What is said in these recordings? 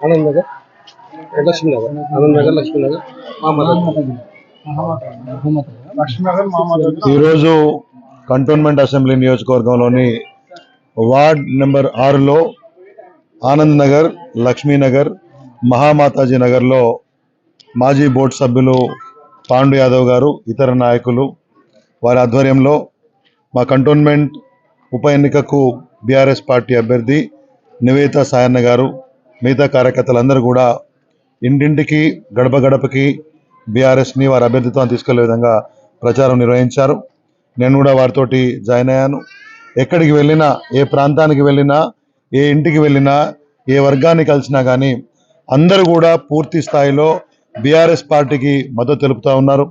ఆనంద్ నగర్ లక్ష్మీ నగర్ ఆనంద్ నగర్. లక్ష్మీ నగర్ మహమ్మద్ ఈరోజు cantonment assembly నియోజకవర్గంలోని ward number ఆరులో ఆనంద్ నగర్ లక్ష్మీనగర్ మహామాతాజీ నగర్లో మాజీ బోర్డు సభ్యులు పాండు యాదవ్ గారు ఇతర నాయకులు వారి ఆధ్వర్యంలో మా కంటోన్మెంట్ ఉప ఎన్నికకు బీఆర్ఎస్ పార్టీ అభ్యర్థి నివేత సాయన్న గారు మిగతా కార్యకర్తలందరూ కూడా ఇంటింటికి గడప గడపకి బీఆర్ఎస్ని వారి అభ్యర్థిత్వాన్ని తీసుకెళ్ళే విధంగా ప్రచారం నిర్వహించారు. నేను కూడా వారితోటి జాయిన్ అయ్యాను. ఎక్కడికి వెళ్ళినా ఏ ప్రాంతానికి వెళ్ళినా ఏ ఇంటికి వెళ్ళినా ఏ వర్గాన్ని కలిసినా కానీ అందరూ కూడా పూర్తి స్థాయిలో బీఆర్ఎస్ పార్టీకి మద్దతు తెలుపుతూ ఉన్నారు.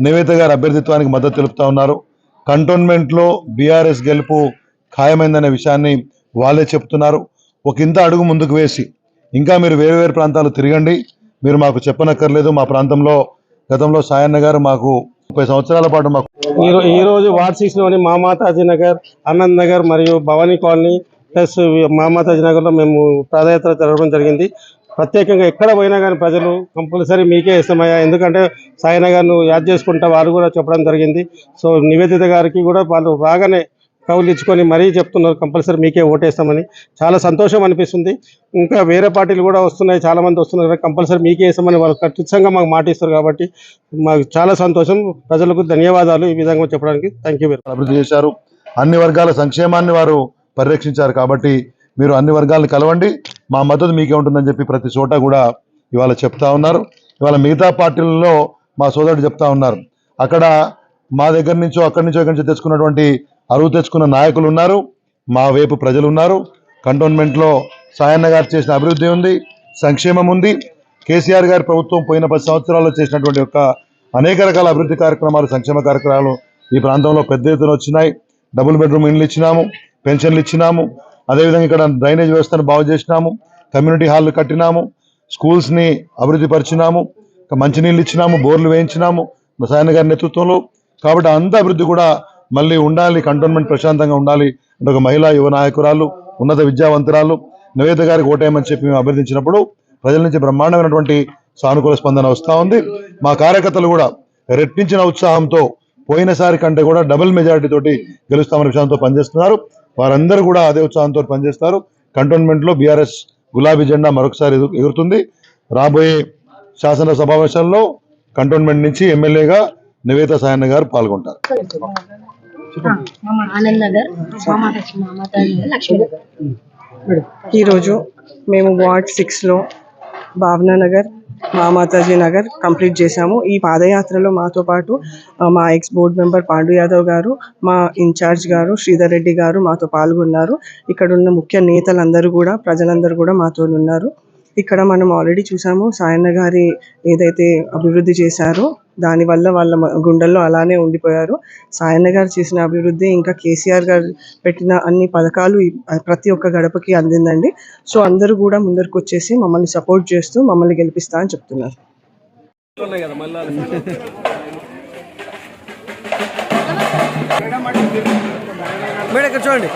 నివేత గారి అభ్యర్థిత్వానికి మద్దతు తెలుపుతూ ఉన్నారు. కంటోన్మెంట్లో బీఆర్ఎస్ గెలుపు ఖాయమైందనే విషయాన్ని వాళ్ళే చెప్తున్నారు. ఒక ఇంత అడుగు ముందుకు వేసి ఇంకా మీరు వేరు వేరు ప్రాంతాలు తిరగండి. మీరు మాకు చెప్పనక్కర్లేదు. మా ప్రాంతంలో గతంలో సాయన్న గారు మాకు ముప్పై సంవత్సరాల పాటు మాకు ఈ రోజు వార్డ్ సిక్స్లోని మామాతాజీ నగర్ ఆనంద్ నగర్ మరియు భవానీ కాలనీ ప్లస్ మామాతాజీ నగర్లో మేము పాదయాత్ర జరగడం జరిగింది. ప్రత్యేకంగా ఎక్కడ పోయినా కానీ ప్రజలు కంపల్సరీ మీకే ఇష్టమయ్యా. ఎందుకంటే సాయి నగర్ యాద్ చేసుకుంటా వారు కూడా చెప్పడం జరిగింది. సో నివేదిత గారికి కూడా వాళ్ళు బాగానే కౌలు ఇచ్చుకొని మరీ చెప్తున్నారు కంపల్సరీ మీకే ఓటేస్తామని. చాలా సంతోషం అనిపిస్తుంది. ఇంకా వేరే పార్టీలు కూడా వస్తున్నాయి చాలామంది వస్తున్నారు కంపల్సరీ మీకే వేస్తామని వాళ్ళు ఖచ్చితంగా మాకు మాట ఇస్తారు కాబట్టి మాకు చాలా సంతోషం. ప్రజలకు ధన్యవాదాలు ఈ విధంగా చెప్పడానికి. థ్యాంక్ యూ అభివృద్ధి చేశారు. అన్ని వర్గాల సంక్షేమాన్ని వారు పరిరక్షించారు కాబట్టి మీరు అన్ని వర్గాలను కలవండి. మా మద్దతు మీకే ఉంటుందని చెప్పి ప్రతి చోట కూడా ఇవాళ చెప్తా ఉన్నారు. ఇవాళ మిగతా పార్టీలలో మా సోదరుడు చెప్తా ఉన్నారు. అక్కడ మా దగ్గర నుంచో అక్కడి నుంచో ఇక్కడి నుంచో తెచ్చుకున్నటువంటి అరువు తెచ్చుకున్న నాయకులు ఉన్నారు. మా వైపు ప్రజలు ఉన్నారు. కంటోన్మెంట్లో సాయన్న గారు చేసిన అభివృద్ధి ఉంది. సంక్షేమం ఉంది. కేసీఆర్ గారి ప్రభుత్వం పోయిన పది సంవత్సరాల్లో చేసినటువంటి యొక్క అనేక రకాల అభివృద్ధి కార్యక్రమాలు సంక్షేమ కార్యక్రమాలు ఈ ప్రాంతంలో పెద్ద ఎత్తున వచ్చినాయి. డబుల్ బెడ్రూమ్ ఇండ్లు ఇచ్చినాము పెన్షన్లు ఇచ్చినాము. అదేవిధంగా ఇక్కడ డ్రైనేజ్ వ్యవస్థను బాగు చేసినాము. కమ్యూనిటీ హాల్ కట్టినాము. స్కూల్స్ని అభివృద్ధి పరిచినాము మంచినీళ్ళు ఇచ్చినాము బోర్లు వేయించినాము. సాయన్న గారి నేతృత్వంలో. కాబట్టి అంత అభివృద్ధి కూడా మళ్ళీ ఉండాలి కంటోన్మెంట్ ప్రశాంతంగా ఉండాలి అంటే ఒక మహిళా యువ నాయకురాలు ఉన్నత విద్యావంతురాలు నివేద గారికి ఓటేయమని చెప్పి మేము అభ్యర్థించినప్పుడు ప్రజల నుంచి బ్రహ్మాండమైనటువంటి సానుకూల స్పందన వస్తూ ఉంది. మా కార్యకర్తలు కూడా రెట్టించిన ఉత్సాహంతో పోయినసారి కంటే కూడా డబుల్ మెజారిటీ తోటి గెలుస్తామనే విషయంతో పనిచేస్తున్నారు. వారందరూ కూడా అదే ఉత్సాహంతో పనిచేస్తారు. కంటోన్మెంట్లో బీఆర్ఎస్ గులాబీ జెండా మరొకసారి ఎగురుతుంది. రాబోయే శాసన సమావేశాల్లో కంటోన్మెంట్ నుంచి ఎమ్మెల్యేగా నివేత సాయన్న గారు పాల్గొంటారు. ఆనంద్ నగర్ మామాత మామాత లక్ష్మీ నగర్ ఈరోజు మేము వార్డ్ సిక్స్లో భావనా నగర్ మామాతాజీ నగర్ కంప్లీట్ చేశాము. ఈ పాదయాత్రలో మాతో పాటు మా ex board member Pandu Yadav గారు మా ఇన్ఛార్జ్ గారు శ్రీధర్ రెడ్డి గారు మాతో పాల్గొన్నారు. ఇక్కడ ఉన్న ముఖ్య నేతలందరూ కూడా ప్రజలందరూ కూడా మాతో ఉన్నారు. ఇక్కడ మనం ఆల్రెడీ చూసాము సాయన్న గారి ఏదైతే అభివృద్ధి చేశారో దానివల్ల వాళ్ళ గుండెల్లో అలానే ఉండిపోయారు. సాయన్న గారు చేసిన అభివృద్ధి ఇంకా కేసీఆర్ గారు పెట్టిన అన్ని పథకాలు ప్రతి ఒక్క గడపకి అందిందండి. సో అందరూ కూడా ముందరకు వచ్చేసి మమ్మల్ని సపోర్ట్ చేస్తూ మమ్మల్ని గెలిపిస్తా అని చెప్తున్నారు. మేడం ఇక్కడ చూడండి.